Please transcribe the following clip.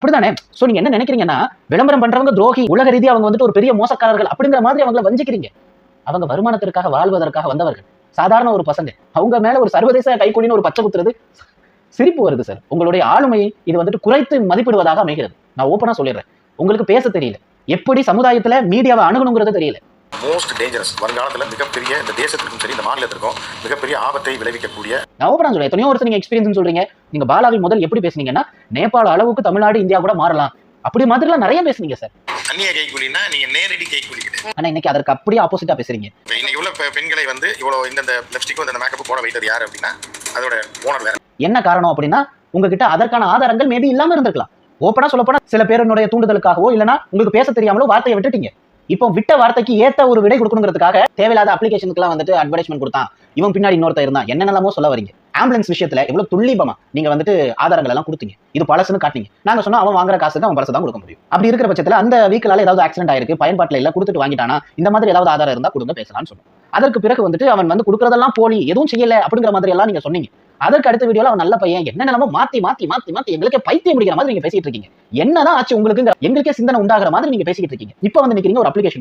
அப்படிதானே சோ நீங்க என்ன நினைக்கிறீங்கன்னா விளம்பரம் பண்றவங்க துரோகி உலக ரீதியா அவங்க வந்துட்டு ஒரு பெரிய மோசக்காரர்கள் அப்படிங்கிற மாதிரி அவங்கள வஞ்சிக்கிறீங்க. அவங்க வருமானத்திற்காக வாழ்வதற்காக வந்தவர்கள். சாதாரண ஒரு பசங்க. அவங்க மேல ஒரு சர்வதேச கைக்கூலின்னு ஒரு பச்சை குத்துறது சிரிப்பு வருது சார் உங்களுடைய ஆளுமையை இது வந்துட்டு குறைத்து மதிப்பிடுவதாக அமைகிறது. நான் ஓப்பனா சொல்லிடுறேன். உங்களுக்கு பேச தெரியல. எப்படி சமுதாயத்துல மீடியாவை அணுகணுங்கிறது தெரியல. மோஸ்ட் டேஞ்சரஸ் வருங்காலத்தில் மிகப்பெரிய இந்த தேசத்திற்கும் சரி இந்த மாநிலத்திற்கும் மிகப்பெரிய ஆபத்தை விளைவிக்கக்கூடிய ஓப்பனா சொல்றேன். எத்தனையோ வருஷம் நீங்க எக்ஸ்பீரியன்ஸ் சொல்றீங்க. நீங்க பாலாவில் முதல் எப்படி பேசுனீங்கன்னா நேபாள அளவுக்கு தமிழ்நாடு இந்தியா கூட மாறலாம். அப்படி மாதிரிலாம் நிறைய பேசுனீங்க சார் அந்நிய கைக்கூலினா நீங்க நேரடி கைக்கூலி கிடையாது. ஆனா இன்னைக்கு அதற்கு அப்படியே ஆப்போசிட்டா பேசுறீங்க. இன்னைக்கு உள்ள பெண்களை வந்து இவ்வளோ இந்த லிப்ஸ்டிக்கும் இந்த மேக்கப் போட வைத்தது யார் அப்படின்னா அதோட ஓனர் வேற. என்ன காரணம் அப்படின்னா உங்ககிட்ட அதற்கான ஆதாரங்கள் மேபி இல்லாம இருந்திருக்கலாம். ஓப்பனா சொல்ல போனா சில பேருடைய தூண்டுதலுக்காகவோ இல்லனா உங்களுக்கு பேச தெரியாமலோ வார்த்தையை விட்டுட்டீங்க. இப்போ விட்ட வார்த்தைக்கு ஏத்த ஒரு விடை கொடுக்கணுங்கிறதுக்காக தேவையில்லாத அப்ளிகேஷனுக்குலாம் வந்துட்டு அட்வர்டைஸ்மெண்ட் கொடுத்தான். இவன் பின்னாடி இன்னொருத்தர் இருந்தான். என்னென்னலாமோ சொல்ல வரீங்க. ஆம்புலன்ஸ் விஷயத்துல எவ்வளவு துல்லிபமா நீங்க வந்துட்டு ஆதாரங்கள் எல்லாம் கொடுத்தீங்க. இது பழசுன்னு காட்டினீங்க. நாங்க சொன்னா அவன் வாங்குற காசுக்கு அவன் பழசு தான் கொடுக்க முடியும். அப்படி இருக்கிற பட்சத்துல அந்த வீக்கலால ஏதாவது ஆக்சிடென்ட் ஆயிருக்கு பயன்பாட்டில் இல்ல கொடுத்துட்டு வாங்கிட்டானா இந்த மாதிரி ஏதாவது ஆதாரம் இருந்தா கொடுங்க பேசலாம்னு சொன்னோம். அதற்கு பிறகு வந்துட்டு அவன் வந்து கொடுக்கறதெல்லாம் போலி எதுவும் செய்யல அப்படிங்கிற மாதிரி எல்லாம் நீங்க சொன்னீங்க. அதற்கு அடுத்த வீடியோல அவன் நல்ல பையன். என்ன நிலமோ மாத்தி மாத்தி மாத்தி மாத்தி எங்களுக்கே பைத்தியம் முடிக்கிற மாதிரி நீங்க பேசிட்டு இருக்கீங்க. என்னதான் ஆச்சு உங்களுக்கு எங்களுக்கே சிந்தனை உண்டாகிற மாதிரி நீங்க பேசிட்டு இருக்கீங்க. இப்போ வந்து நிக்கிறீங்க ஒரு அப்ளிகேஷன்